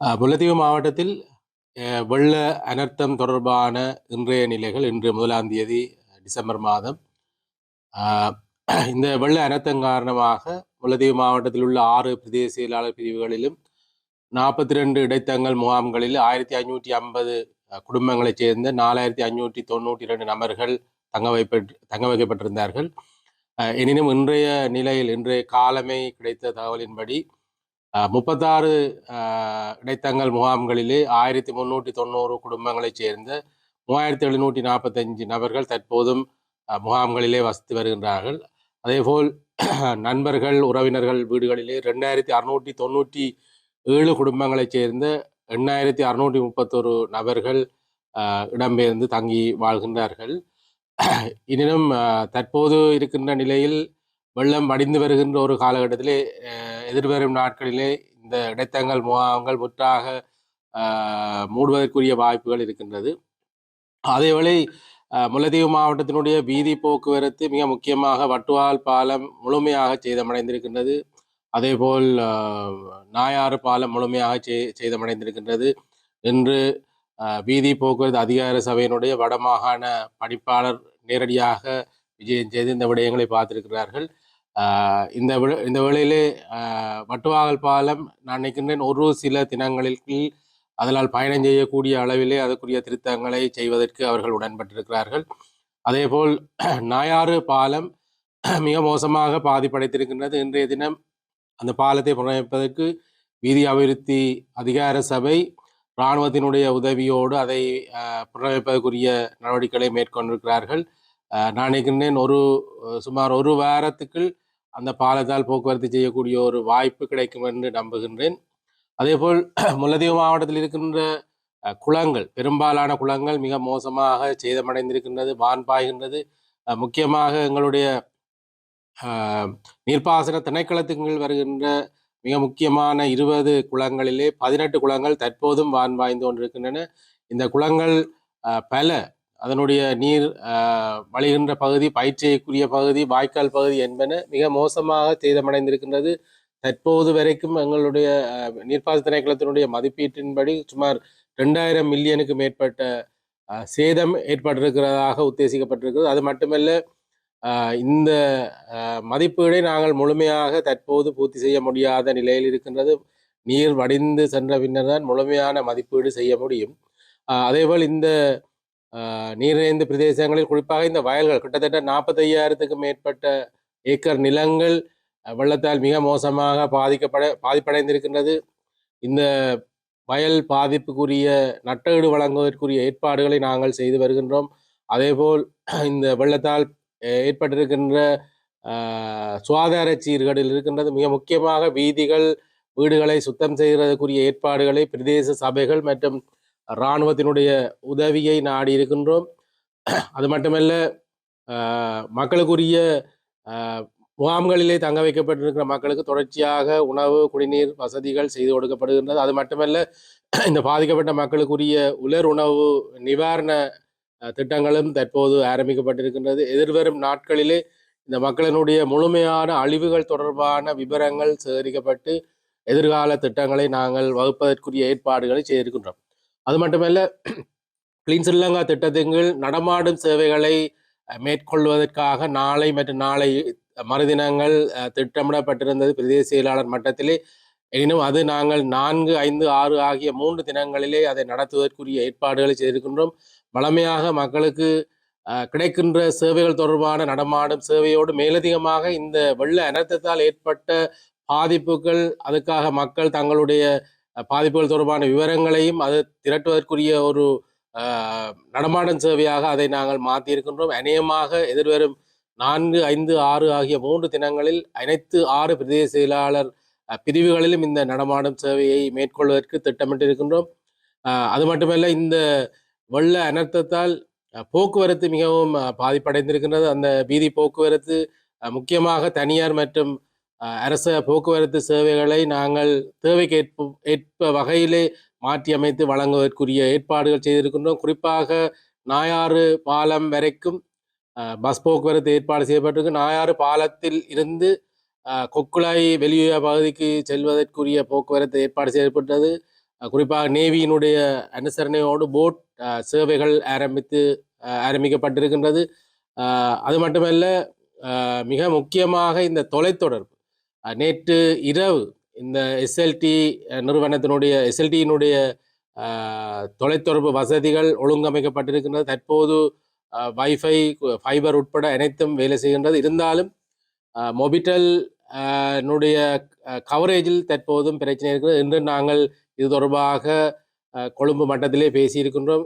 முல்லைத்தீவு மாவட்டத்தில் வெள்ள அனர்த்தம் தொடர்பான இன்றைய நிலைகள் இன்று முதலாம் தேதி டிசம்பர் மாதம். இந்த வெள்ள அனர்த்தம் காரணமாக முல்லைத்தீவு மாவட்டத்தில் உள்ள ஆறு பிரதேச செயலாளர் பிரிவுகளிலும் நாற்பத்தி ரெண்டு இடைத்தங்கள் முகாம்களில் ஆயிரத்தி ஐநூற்றி ஐம்பது குடும்பங்களைச் சேர்ந்த நாலாயிரத்தி ஐநூற்றி தொண்ணூற்றி ரெண்டு நபர்கள் தங்க வைப்பட்டு தங்க வைக்கப்பட்டிருந்தார்கள். எனினும் இன்றைய நிலையில் இன்றைய காலமே கிடைத்த தகவலின்படி முப்பத்தாறு இடைத்தங்கள் முகாம்களிலே ஆயிரத்தி முன்னூற்றி தொண்ணூறு குடும்பங்களைச் சேர்ந்த மூவாயிரத்தி எழுநூற்றி நாற்பத்தஞ்சு நபர்கள் தற்போதும் முகாம்களிலே வசித்து வருகின்றார்கள். அதேபோல் நண்பர்கள் உறவினர்கள் வீடுகளிலே ரெண்டாயிரத்தி அறுநூற்றி தொண்ணூற்றி ஏழு குடும்பங்களைச் சேர்ந்த எண்ணாயிரத்தி அறுநூற்றி முப்பத்தொரு நபர்கள் இடம்பெயர்ந்து தங்கி வாழ்கின்றார்கள். எனினும் தற்போது இருக்கின்ற நிலையில் வெள்ளம் வடிந்து வருகின்ற ஒரு காலகட்டத்திலே எதிர்வரும் நாட்களிலே இந்த இடைத்தங்கள் முகாம்கள் முற்றாக மூடுவதற்குரிய வாய்ப்புகள் இருக்கின்றது. அதேவேளை முல்லைத்தீவு மாவட்டத்தினுடைய வீதி போக்குவரத்து மிக முக்கியமாக வட்டுவால் பாலம் முழுமையாக சேதமடைந்திருக்கின்றது. அதேபோல் நாயாறு பாலம் முழுமையாக சே- சேதமடைந்திருக்கின்றது. இன்று வீதி போக்குவரத்து அதிகார சபையினுடைய வடமாகாண பணிப்பாளர் நேரடியாக விஜயம் செய்து இந்த விடயங்களை பார்த்திருக்கிறார்கள். இந்த விழ- இந்த வேளையிலே வட்டுவாகல் பாலம் நான் நினைக்கின்றேன் ஒரு சில தினங்களில் அதனால் பயணம் செய்யக்கூடிய அளவிலே அதற்குரிய திருத்தங்களை செய்வதற்கு அவர்கள் உடன்பட்டிருக்கிறார்கள். அதேபோல் நாயாறு பாலம் மிக மோசமாக பாதிப்படைத்திருக்கின்றது இன்றைய தினம் அந்த பாலத்தை புனரமைப்பதற்கு வீதி அபிவிருத்தி அதிகார சபை இராணுவத்தினுடைய உதவியோடு அதை புனரமைப்பதற்குரிய நடவடிக்கைகளை மேற்கொண்டிருக்கிறார்கள். நான் நினைக்கின்றேன் ஒரு சுமார் ஒரு வாரத்துக்குள் அந்த பாலத்தால் போக்குவரத்து செய்யக்கூடிய ஒரு வாய்ப்பு கிடைக்கும் என்று நம்புகின்றேன். அதேபோல் முல்லதீவு மாவட்டத்தில் இருக்கின்ற குளங்கள் பெரும்பாலான குளங்கள் மிக மோசமாக சேதமடைந்திருக்கின்றது வான் பாய்கின்றது. முக்கியமாக எங்களுடைய நீர்ப்பாசன திணைக்களத்துக்கு வருகின்ற மிக முக்கியமான இருபது குளங்களிலே பதினெட்டு குளங்கள் தற்போதும் வான் வாய்ந்து கொண்டிருக்கின்றன. இந்த குளங்கள் பல அதனுடைய நீர் வழிகின்ற பகுதி பயிற்சிக்குரிய பகுதி வாய்க்கால் பகுதி என்பன மிக மோசமாக சேதமடைந்திருக்கின்றது. தற்போது வரைக்கும் எங்களுடைய அஹ், நீர்ப்பாசன திணைக்களத்தினுடைய மதிப்பீட்டின்படி சுமார் ரெண்டாயிரம் மில்லியனுக்கு மேற்பட்ட சேதம் ஏற்பட்டிருக்கிறதாக உத்தேசிக்கப்பட்டிருக்கிறது. அது மட்டுமல்ல இந்த மதிப்பீடை நாங்கள் முழுமையாக தற்போது பூர்த்தி செய்ய முடியாத நிலையில் இருக்கின்றது. நீர் வடிந்து சென்ற பின்னர் தான் முழுமையான மதிப்பீடு செய்ய முடியும். அதேபோல் இந்த அஹ், பிரதேசங்களில் குறிப்பாக இந்த வயல்கள் கிட்டத்தட்ட நாற்பத்தையாயிரத்துக்கு மேற்பட்ட ஏக்கர் நிலங்கள் வெள்ளத்தால் மிக மோசமாக பாதிக்கப்பட பாதிப்படைந்திருக்கின்றது. இந்த வயல் பாதிப்புக்குரிய நட்டஈடு வழங்குவதற்குரிய ஏற்பாடுகளை நாங்கள் செய்து வருகின்றோம். அதேபோல் இந்த வெள்ளத்தால் ஏற்பட்டிருக்கின்ற சுகாதார சீர்கேடில் இருக்கின்றது. மிக முக்கியமாக வீதிகள் வீடுகளை சுத்தம் செய்கிறதுக்குரிய ஏற்பாடுகளை பிரதேச சபைகள் மற்றும் இராணுவத்தினுடைய உதவியை நாடி இருக்கின்றோம். அது மட்டுமல்ல மக்களுக்குரிய முகாம்களிலே தங்க வைக்கப்பட்டிருக்கிற மக்களுக்கு தொடர்ச்சியாக உணவு குடிநீர் வசதிகள் செய்து கொடுக்கப்படுகின்றது. அது மட்டுமல்ல இந்த பாதிக்கப்பட்ட மக்களுக்குரிய உலர் உணவு நிவாரண திட்டங்களும் தற்போது ஆரம்பிக்கப்பட்டிருக்கின்றது. எதிர்வரும் நாட்களிலே இந்த மக்களினுடைய முழுமையான அழிவுகள் தொடர்பான விவரங்கள் சேகரிக்கப்பட்டு எதிர்கால திட்டங்களை நாங்கள் வகுப்பதற்குரிய ஏற்பாடுகளை செய்திருக்கின்றோம். அது மட்டுமல்ல கிளீன் ஸ்ரீலங்கா திட்டத்தின் நடமாடும் சேவைகளை மேற்கொள்வதற்காக நாளை மற்றும் நாளை மறுதினங்கள் திட்டமிடப்பட்டிருந்தது பிரதேச செயலாளர் மட்டத்திலே. எனினும் அது நாங்கள் நான்கு ஐந்து ஆறு ஆகிய மூன்று தினங்களிலே அதை நடத்துவதற்குரிய ஏற்பாடுகளை செய்திருக்கின்றோம். வளமையாக மக்களுக்கு கிடைக்கின்ற சேவைகள் தொடர்பான நடமாடும் சேவையோடு மேலதிகமாக இந்த வெள்ள அனர்த்தத்தால் ஏற்பட்ட பாதிப்புகள் அதுக்காக மக்கள் தங்களுடைய பாதிப்புகள் தொடர்பான விவரங்களையும் அது திரட்டுவதற்குரிய ஒரு நடமாடும் சேவையாக அதை நாங்கள் மாற்றியிருக்கின்றோம். அநேகமாக எதிர்வரும் நான்கு ஐந்து ஆறு ஆகிய மூன்று தினங்களில் அனைத்து ஆறு பிரதேச செயலாளர் பிரிவுகளிலும் இந்த நடமாடும் சேவையை மேற்கொள்வதற்கு திட்டமிட்டிருக்கின்றோம். அது மட்டுமல்ல இந்த வெள்ள அனர்த்தத்தால் போக்குவரத்து மிகவும் பாதிப்படைந்திருக்கின்றது. அந்த வீதி போக்குவரத்து முக்கியமாக தனியார் மற்றும் அரச போக்குவரத்து சேவைகளை நாங்கள் தேவைக்கு ஏற்ப ஏற்ப வகையிலே மாற்றி அமைத்து வழங்குவதற்குரிய ஏற்பாடுகள் செய்திருக்கின்றோம். குறிப்பாக நாயாறு பாலம் வரைக்கும் பஸ் போக்குவரத்து ஏற்பாடு செய்யப்பட்டிருக்கு. நாயாறு பாலத்தில் இருந்து அஹ், கொக்குளாய் வெளியுற பகுதிக்கு செல்வதற்குரிய போக்குவரத்து ஏற்பாடு செய்யப்பட்டது. குறிப்பாக நேவியினுடைய அனுசரணையோடு போட் சேவைகள் ஆரம்பித்து ஆரம்பிக்கப்பட்டிருக்கின்றது. அது மட்டுமல்ல மிக முக்கியமாக இந்த தொலைத்தொடர்பு. நேற்று இரவு இந்த எஸ்எல்டி நிறுவனத்தினுடைய எஸ்எல்டியினுடைய தொலைத்தொடர்பு வசதிகள் ஒழுங்கமைக்கப்பட்டிருக்கின்றது. தற்போது வைஃபை ஃபைபர் உட்பட அனைத்தும் வேலை செய்கின்றது. இருந்தாலும் மொபிட்டல் னுடைய கவரேஜில் தற்போதும் பிரச்சனை இருக்கிறது. இன்று நாங்கள் இது தொடர்பாக கொழும்பு மட்டத்திலே பேசியிருக்கின்றோம்.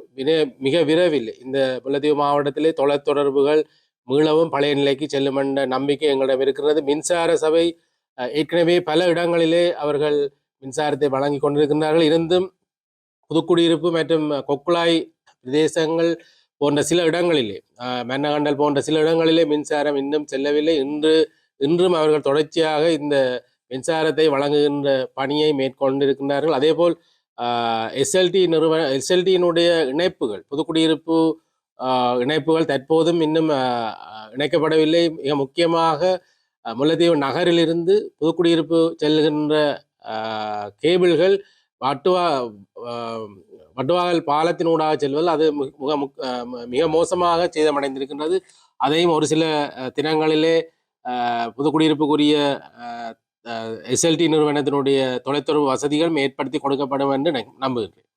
மிக விரைவில் இந்த முல்லைத்தீவு மாவட்டத்திலே தொலைத்தொடர்புகள் மீளவும் பழைய நிலைக்கு செல்லும் என்ற நம்பிக்கை எங்களிடம் இருக்கிறது. மின்சார சபை ஏற்கனவே பல இடங்களிலே அவர்கள் மின்சாரத்தை வழங்கி கொண்டிருக்கின்றார்கள். இருந்தும் புதுக்குடியிருப்பு மற்றும் கொக்குளாய் பிரதேசங்கள் போன்ற சில இடங்களிலே மன்னகண்டல் போன்ற சில இடங்களிலே மின்சாரம் இன்னும் செல்லவில்லை. இன்று இன்றும் அவர்கள் தொடர்ச்சியாக இந்த மின்சாரத்தை வழங்குகின்ற பணியை மேற்கொண்டிருக்கின்றார்கள். அதேபோல் எஸ்எல்டி நிறுவன எஸ்எல்டியினுடைய இணைப்புகள் புதுக்குடியிருப்பு இணைப்புகள் தற்போதும் இன்னும் இணைக்கப்படவில்லை. மிக முக்கியமாக முல்லைத்தீவு நகரிலிருந்து புதுக்குடியிருப்பு செல்கின்ற கேபிள்கள் வட்டுவா அஹ், வட்டுவாகல் பாலத்தினூடாக செல்வதில் அது மிக மிக மோசமாக சேதமடைந்திருக்கின்றது. அதையும் ஒரு சில தினங்களிலே புதுக்குடியிருப்புக்குரிய எஸ்எல்டி நிறுவனத்தினுடைய தொலைத்தொடர்பு வசதிகள் ஏற்படுத்தி கொடுக்கப்படும் என்று நம்புகிறேன்